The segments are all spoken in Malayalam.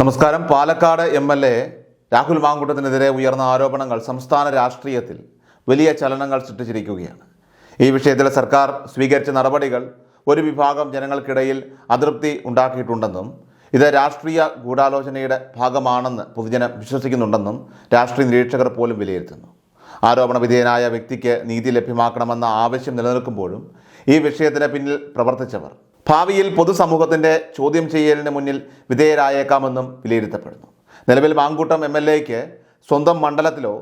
നമസ്കാരം. Palakkad M L A Rahul മാങ്കൂട്ടത്തിനെതിരെ ഉയർന്ന ആരോപണങ്ങൾ സംസ്ഥാന രാഷ്ട്രീയത്തിൽ വലിയ ചലനങ്ങൾ സൃഷ്ടിച്ചിരിക്കുകയാണ്. ഈ വിഷയത്തിൽ സർക്കാർ സ്വീകരിച്ച നടപടികൾ ഒരു വിഭാഗം ജനങ്ങൾക്കിടയിൽ അതൃപ്തി ഉണ്ടാക്കിയിട്ടുണ്ടെന്നും ഇത് രാഷ്ട്രീയ ഗൂഢാലോചനയുടെ ഭാഗമാണെന്ന് പൊതുജനം വിശ്വസിക്കുന്നുണ്ടെന്നും രാഷ്ട്രീയ നിരീക്ഷകർ പോലും വിലയിരുത്തുന്നു. ആരോപണ വിധേയനായ വ്യക്തിക്ക് നീതി ലഭ്യമാക്കണമെന്ന ആവശ്യം നിലനിൽക്കുമ്പോഴും ഈ വിഷയത്തിന് പിന്നിൽ പ്രവർത്തിച്ചവർ ഭാവിയിൽ പൊതുസമൂഹത്തിന്റെ ചോദ്യം ചെയ്യലിന് മുന്നിൽ വിധേയരായേക്കാമെന്നും വിലയിരുത്തപ്പെടുന്നു. നിലവിൽ മാങ്കൂട്ടം എം എൽ എക്ക് സ്വന്തം മണ്ഡലത്തിലോ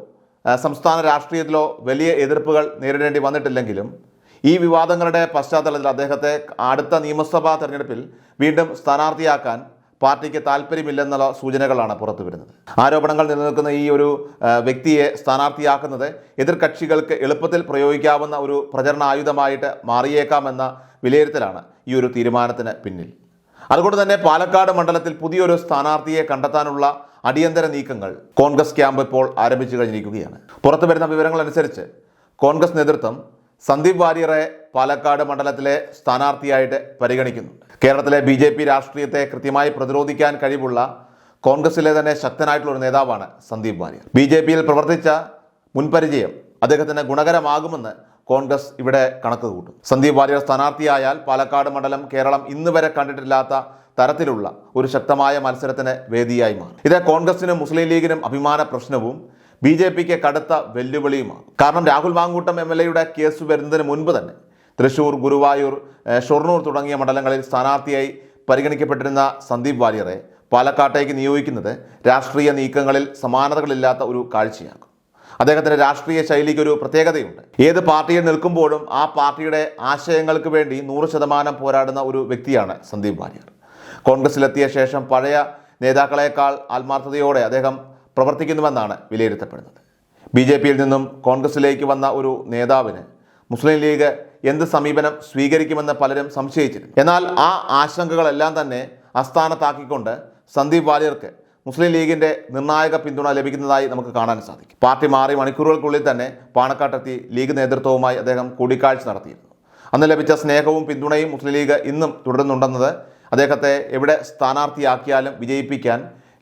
സംസ്ഥാന രാഷ്ട്രീയത്തിലോ വലിയ എതിർപ്പുകൾ നേരിടേണ്ടി വന്നിട്ടില്ലെങ്കിലും ഈ വിവാദങ്ങളുടെ പശ്ചാത്തലത്തിൽ അദ്ദേഹത്തെ അടുത്ത നിയമസഭാ തെരഞ്ഞെടുപ്പിൽ വീണ്ടും സ്ഥാനാർത്ഥിയാക്കാൻ പാർട്ടിക്ക് താല്പര്യമില്ലെന്നുള്ള സൂചനകളാണ് പുറത്തു വരുന്നത് ആരോപണങ്ങൾ നിലനിൽക്കുന്ന ഈ ഒരു വ്യക്തിയെ സ്ഥാനാർത്ഥിയാക്കുന്നത് എതിർകക്ഷികൾക്ക് എളുപ്പത്തിൽ പ്രയോഗിക്കാവുന്ന ഒരു പ്രചരണ ആയുധമായിട്ട് മാറിയേക്കാമെന്ന വിലയിരുത്തലാണ് ഈ ഒരു തീരുമാനത്തിന് പിന്നിൽ. അതുകൊണ്ട് തന്നെ പാലക്കാട് മണ്ഡലത്തിൽ പുതിയൊരു സ്ഥാനാർത്ഥിയെ കണ്ടെത്താനുള്ള അടിയന്തര നീക്കങ്ങൾ കോൺഗ്രസ് ക്യാമ്പ് ഇപ്പോൾ ആരംഭിച്ചു കഴിഞ്ഞിരിക്കുകയാണ്. പുറത്തു വരുന്ന വിവരങ്ങൾ അനുസരിച്ച് കോൺഗ്രസ് നേതൃത്വം സന്ദീപ് വാര്യറെ പാലക്കാട് മണ്ഡലത്തിലെ സ്ഥാനാർത്ഥിയായിട്ട് പരിഗണിക്കുന്നു. കേരളത്തിലെ ബി ജെ പി രാഷ്ട്രീയത്തെ കൃത്യമായി പ്രതിരോധിക്കാൻ കഴിവുള്ള കോൺഗ്രസിലെ തന്നെ ശക്തനായിട്ടുള്ള ഒരു നേതാവാണ് സന്ദീപ് വാര്യർ. ബി ജെ പിയിൽ പ്രവർത്തിച്ച മുൻപരിചയം അദ്ദേഹത്തിന് ഗുണകരമാകുമെന്ന് കോൺഗ്രസ് ഇവിടെ കണക്ക് കൂട്ടും. സന്ദീപ് വാര്യർ സ്ഥാനാർത്ഥിയായാൽ പാലക്കാട് മണ്ഡലം കേരളം ഇന്ന് വരെ കണ്ടിട്ടില്ലാത്ത തരത്തിലുള്ള ഒരു ശക്തമായ മത്സരത്തിന് വേദിയായി മാറും. ഇത് കോൺഗ്രസിനും മുസ്ലിം ലീഗിനും അഭിമാന പ്രശ്നവും ബി ജെ പിക്ക് കടുത്ത വെല്ലുവിളിയുമാകും കാരണം രാഹുൽ മാങ്കൂട്ടം എം എൽ എയുടെ കേസ് വരുന്നതിന് മുൻപ് തന്നെ തൃശൂർ ഗുരുവായൂർ ഷൊർണൂർ തുടങ്ങിയ മണ്ഡലങ്ങളിൽ സ്ഥാനാർത്ഥിയായി പരിഗണിക്കപ്പെട്ടിരുന്ന സന്ദീപ് വാര്യറെ പാലക്കാട്ടേക്ക് നിയോഗിക്കുന്നത് രാഷ്ട്രീയ നീക്കങ്ങളിൽ സമാനതകളില്ലാത്ത ഒരു കാഴ്ചയാകും അദ്ദേഹത്തിന്റെ രാഷ്ട്രീയ ശൈലിക്ക് ഒരു പ്രത്യേകതയുണ്ട്. ഏത് പാർട്ടിയിൽ നിൽക്കുമ്പോഴും ആ പാർട്ടിയുടെ ആശയങ്ങൾക്ക് വേണ്ടി നൂറ് ശതമാനം പോരാടുന്ന ഒരു വ്യക്തിയാണ് സന്ദീപ് വാര്യർ. കോൺഗ്രസിലെത്തിയ ശേഷം പഴയ നേതാക്കളെക്കാൾ ആത്മാർത്ഥതയോടെ അദ്ദേഹം പ്രവർത്തിക്കുന്നുവെന്നാണ് വിലയിരുത്തപ്പെടുന്നത്. ബി ജെ പിയിൽ നിന്നും കോൺഗ്രസിലേക്ക് വന്ന ഒരു നേതാവിന് മുസ്ലിം ലീഗ് എന്ത് സമീപനം സ്വീകരിക്കുമെന്ന് പലരും സംശയിച്ചിരുന്നു. എന്നാൽ ആ ആശങ്കകളെല്ലാം തന്നെ അസ്ഥാനത്താക്കിക്കൊണ്ട് സന്ദീപ് വാര്യർക്ക് മുസ്ലിം ലീഗിന്റെ നിർണായക പിന്തുണ ലഭിക്കുന്നതായി നമുക്ക് കാണാൻ സാധിക്കും. പാർട്ടി മാറി മണിക്കൂറുകൾക്കുള്ളിൽ തന്നെ പാണക്കാട്ടെത്തി ലീഗ് നേതൃത്വവുമായി അദ്ദേഹം കൂടിക്കാഴ്ച നടത്തിയിരുന്നു. അന്ന് ലഭിച്ച സ്നേഹവും പിന്തുണയും മുസ്ലിം ലീഗ് ഇന്നും തുടരുന്നുണ്ടെന്നത് അദ്ദേഹത്തെ എവിടെ സ്ഥാനാർത്ഥിയാക്കിയാലും വിജയിപ്പിക്കാൻ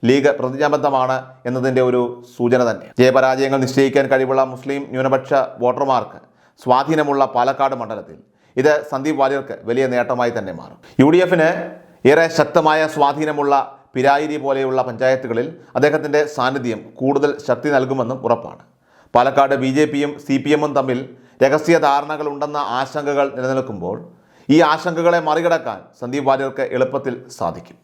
ലീഗ് പ്രതിജ്ഞാബദ്ധമാണ് എന്നതിന്റെ ഒരു സൂചന തന്നെ. ജയപരാജയങ്ങൾ നിശ്ചയിക്കാൻ കഴിവുള്ള മുസ്ലിം ന്യൂനപക്ഷ വോട്ടർമാർക്ക് സ്വാധീനമുള്ള പാലക്കാട് മണ്ഡലത്തിൽ ഇത് സന്ദീപ് വാര്യർക്ക് വലിയ നേട്ടമായി തന്നെ മാറും. യു ഡി എഫിന് ഏറെ ശക്തമായ സ്വാധീനമുള്ള പിരായിരി പോലെയുള്ള പഞ്ചായത്തുകളിൽ അദ്ദേഹത്തിന്റെ സാന്നിധ്യം കൂടുതൽ ശക്തി നൽകുമെന്നും ഉറപ്പാണ്. പാലക്കാട് ബി ജെ പിയും സി പി എമ്മും തമ്മിൽ രഹസ്യ ധാരണകളുണ്ടെന്ന ആശങ്കകൾ നിലനിൽക്കുമ്പോൾ ഈ ആശങ്കകളെ മറികടക്കാൻ സന്ദീപ് വാര്യർക്ക് എളുപ്പത്തിൽ സാധിക്കും.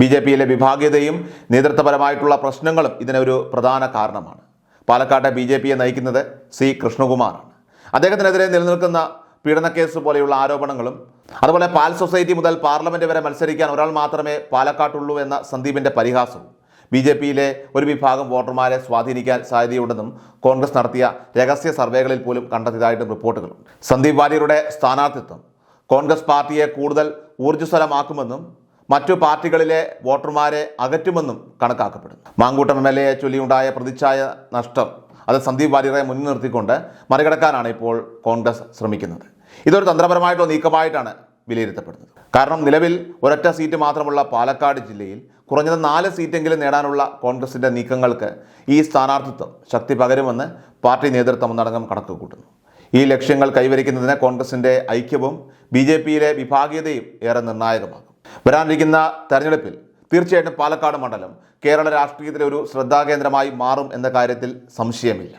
ബി ജെ പിയിലെ വിഭാഗീയതയും നേതൃത്വപരമായിട്ടുള്ള പ്രശ്നങ്ങളും ഇതിനൊരു പ്രധാന കാരണമാണ്. പാലക്കാട്ടെ ബി ജെ പിയെ നയിക്കുന്നത് സി കൃഷ്ണകുമാറാണ്. അദ്ദേഹത്തിനെതിരെ നിലനിൽക്കുന്ന പീഡനക്കേസ് പോലെയുള്ള ആരോപണങ്ങളും അതുപോലെ പാൽ സൊസൈറ്റി മുതൽ പാർലമെന്റ് വരെ മത്സരിക്കാൻ ഒരാൾ മാത്രമേ പാലക്കാട്ടുള്ളൂ എന്ന സന്ദീപിന്റെ പരിഹാസവും. ബി ജെ പിയിലെ ഒരു വിഭാഗം വോട്ടർമാരെ സ്വാധീനിക്കാൻ സാധ്യതയുണ്ടെന്നും കോൺഗ്രസ് നടത്തിയ രഹസ്യ സർവേകളിൽ പോലും കണ്ടെത്തിയതായിട്ടും റിപ്പോർട്ടുകളുണ്ട് സന്ദീപ് വാര്യരുടെ സ്ഥാനാർത്ഥിത്വം കോൺഗ്രസ് പാർട്ടിയെ കൂടുതൽ ഊർജസ്വലമാക്കുമെന്നും മറ്റു പാർട്ടികളിലെ വോട്ടർമാരെ അകറ്റുമെന്നും കണക്കാക്കപ്പെടുന്നു. മാങ്കൂട്ടം എം എൽ എയെ ചൊല്ലിയുണ്ടായ പ്രതിച്ഛായ നഷ്ടം അത് സന്ദീപ് വാര്യരെ മുന്നിൽ നിർത്തിക്കൊണ്ട് മറികടക്കാനാണ് ഇപ്പോൾ കോൺഗ്രസ് ശ്രമിക്കുന്നത്. ഇതൊരു തന്ത്രപരമായിട്ടോ നീക്കമായിട്ടാണ് വിലയിരുത്തപ്പെടുന്നത്. കാരണം നിലവിൽ ഒരൊറ്റ സീറ്റ് മാത്രമുള്ള പാലക്കാട് ജില്ലയിൽ കുറഞ്ഞത് നാല് സീറ്റെങ്കിലും നേടാനുള്ള കോൺഗ്രസിന്റെ നീക്കങ്ങൾക്ക് ഈ സ്ഥാനാർത്ഥിത്വം ശക്തി പകരുമെന്ന് പാർട്ടി നേതൃത്വം ഒന്നടങ്കം കണക്ക് കൂട്ടുന്നു ഈ ലക്ഷ്യങ്ങൾ കൈവരിക്കുന്നതിന് കോൺഗ്രസിന്റെ ഐക്യവും ബി ജെ പിയിലെ വിഭാഗീയതയും ഏറെ നിർണായകമാകും. വരാനിരിക്കുന്ന തെരഞ്ഞെടുപ്പിൽ തീർച്ചയായിട്ടും പാലക്കാട് മണ്ഡലം കേരള രാഷ്ട്രീയത്തിലെ ഒരു ശ്രദ്ധാകേന്ദ്രമായി മാറും എന്ന കാര്യത്തിൽ സംശയമില്ല.